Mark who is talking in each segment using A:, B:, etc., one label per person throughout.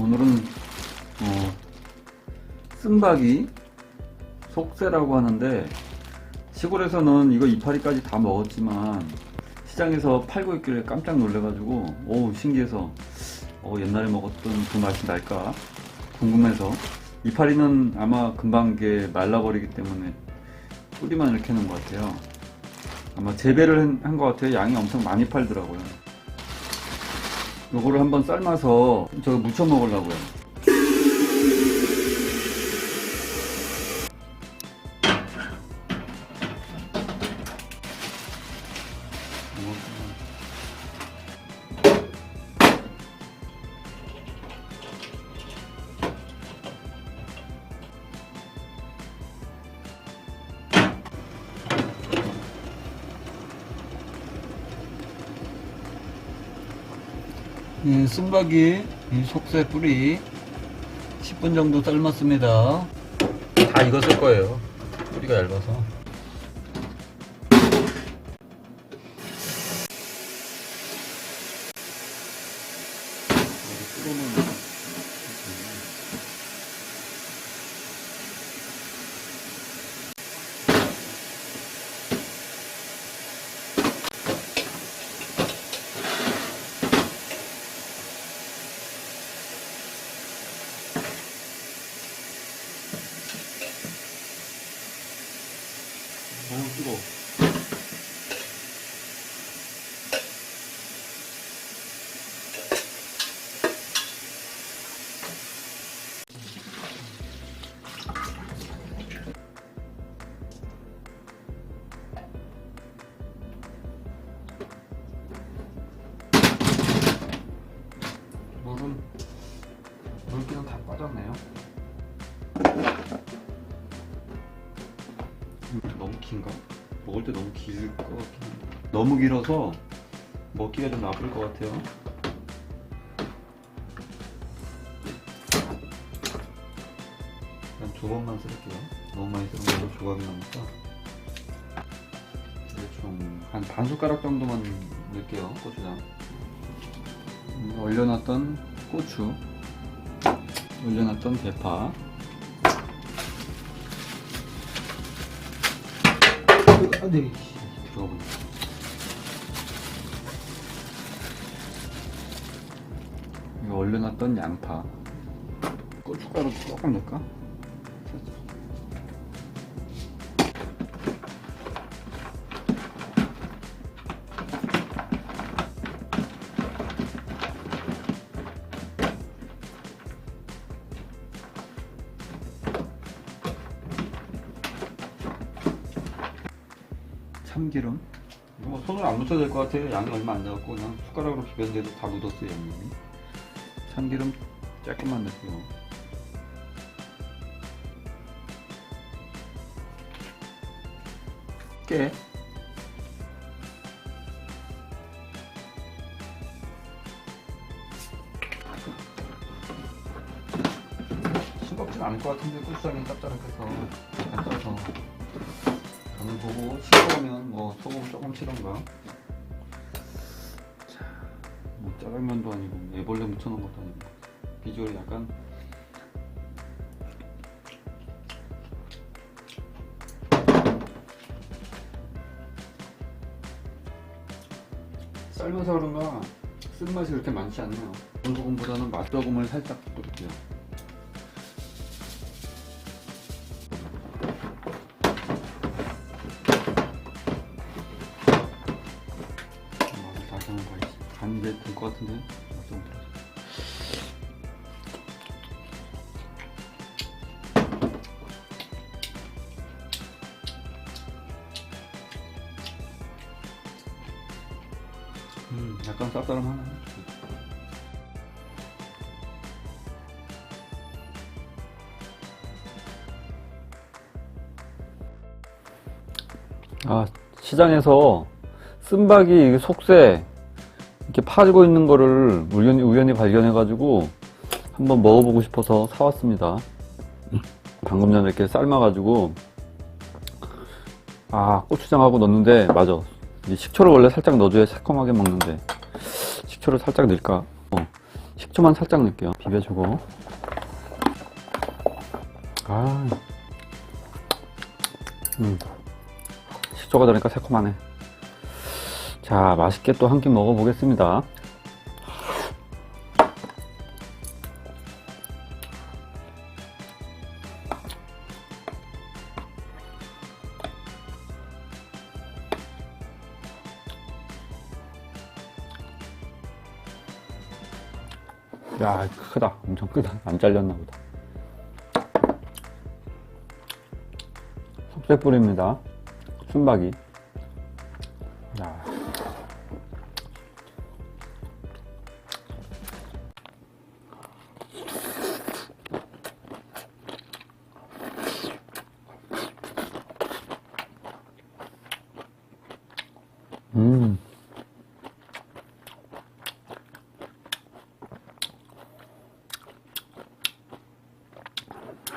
A: 오늘은 어, 쓴박이 속세라고 하는데 시골에서는 이거 이파리까지 다 먹었지만 시장에서 팔고 있길래 깜짝 놀래가지고 오 신기해서 어, 옛날에 먹었던 그 맛이 날까 궁금해서. 이파리는 아마 금방 이게 말라버리기 때문에 뿌리만 이렇게 해놓은 것 같아요. 아마 재배를 한 것 같아요. 양이 엄청 많이 팔더라고요 요거를 한번 삶아서 저 무쳐 먹으려고요. 이 쓴박이 이 속세 뿌리 10분 정도 삶았습니다. 다 익었을 거예요. 뿌리가 얇아서. 너무 뜨거워. 물은 물기는 다 빠졌네요. 음, 너무 긴가? 먹을 때 너무 길 것 같긴 한데. 너무 길어서 먹기가 좀 나쁠 것 같아요. 두 번만 쓸게요. 너무 많이 쓰면 조각이 나니까 대충 한 반 숟가락 정도만 넣을게요 고추장. 음, 얼려놨던 고추. 올려놨던 대파 아, 네. 들어가 보네. 이거 얼려놨던 양파. 고춧가루 조금 넣을까? 참기름. 뭐 손을 안 묻혀도 될 것 같아요. 양이 얼마 안 돼갖고 그냥 숟가락으로 비볐는데도 다 묻었어요 양념이. 참기름 조금만 넣고요. 깨. 싱겁진 않을 것 같은데 고추장이 짭짤해서 안 짜서 간을 보고 싱거우면 뭐 소금 조금 치던가. 자, 뭐 짜장면도 아니고 애벌레 묻혀놓은 것도 아니고 비주얼이 약간 삶아서 그런가 쓴맛이 그렇게 많지 않네요. 소금보다는 맛소금을 살짝 뿌릴게요 다시 한번 봐야지 간 이제 될것 같은데? 뿌려서 음, 약간 쌉싸름하네. 아, 시장에서 쓴박이 속세 이렇게 팔고 있는 거를 우연히, 우연히 발견해가지고 한번 먹어보고 싶어서 사왔습니다. 방금 전에 이렇게 삶아가지고 아, 고추장하고 넣었는데, 맞아. 이 식초를 원래 살짝 넣어줘야 새콤하게 먹는데, 식초를 살짝 넣을까? 어. 식초만 살짝 넣을게요. 비벼주고. 아, 음, 식초가 들어니까 새콤하네. 자, 맛있게 또 한 끼 먹어보겠습니다. 야, 크다. 엄청 크다. 안 잘렸나 보다. 속세뿌리입니다. 순박이.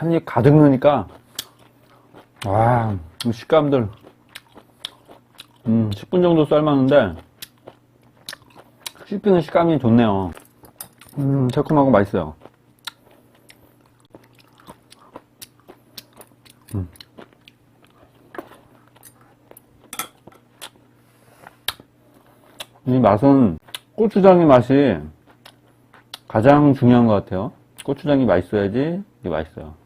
A: 한 입 가득 넣으니까 와, 이 식감들 음, 10분 정도 삶았는데 씹히는 식감이 좋네요. 음, 새콤하고 맛있어요. 음. 이 맛은 고추장의 맛이 가장 중요한 것 같아요. 고추장이 맛있어야지 이게 맛있어요.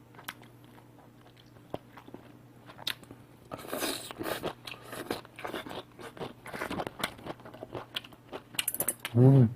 A: 음.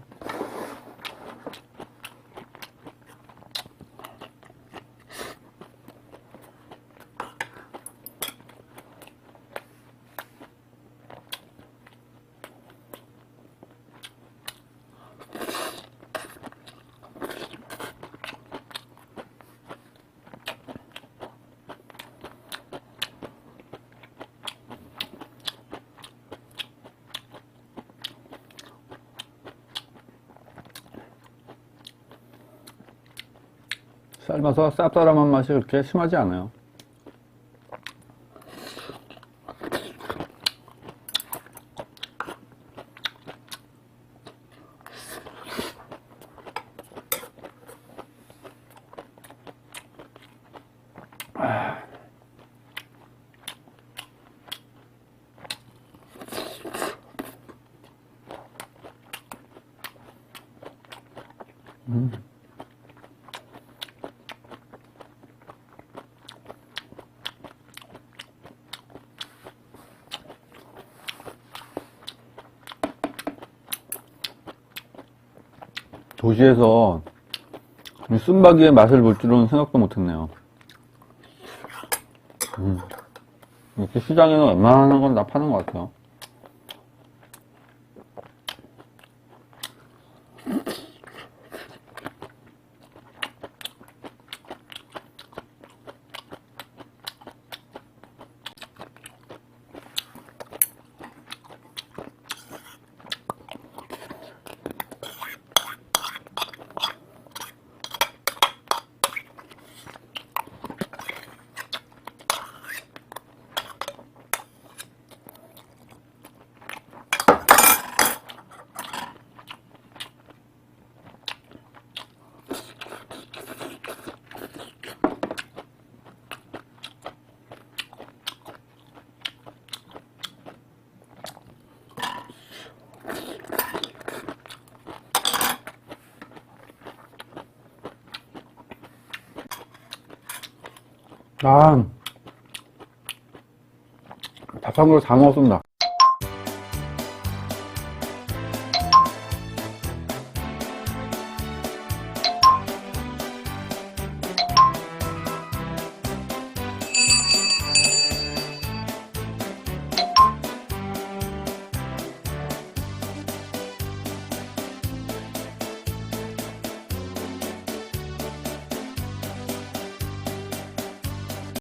A: 삶아서 쌉싸름한 맛이 그렇게 심하지 않아요. 도시에서 이 쓴바기의 맛을 볼 줄은 생각도 못했네요. 음. 이렇게 시장에는 웬만한 건 다 파는 것 같아요. 아, 밥한 그릇 다 먹었습니다.